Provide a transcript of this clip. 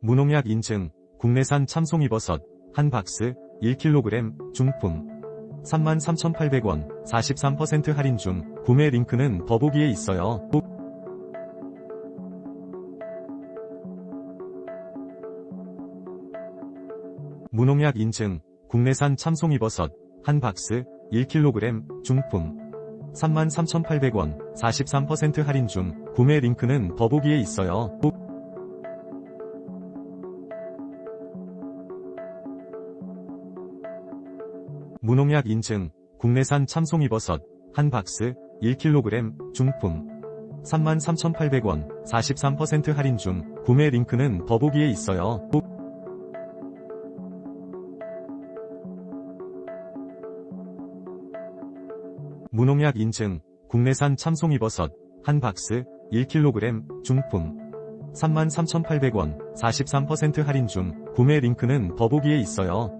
무농약 인증, 국내산 참송이버섯, 한 박스, 1kg, 중품. 33,800원, 43% 할인 중, 구매 링크는 더보기에 있어요. 무농약 인증, 국내산 참송이버섯, 한 박스, 1kg, 중품. 33,800원, 43% 할인 중, 구매 링크는 더보기에 있어요. 무농약 인증, 국내산 참송이버섯, 한 박스, 1kg, 중품. 33,800원, 43% 할인 중, 구매 링크는 더보기에 있어요. 무농약 인증, 국내산 참송이버섯, 한 박스, 1kg, 중품. 33,800원, 43% 할인 중, 구매 링크는 더보기에 있어요.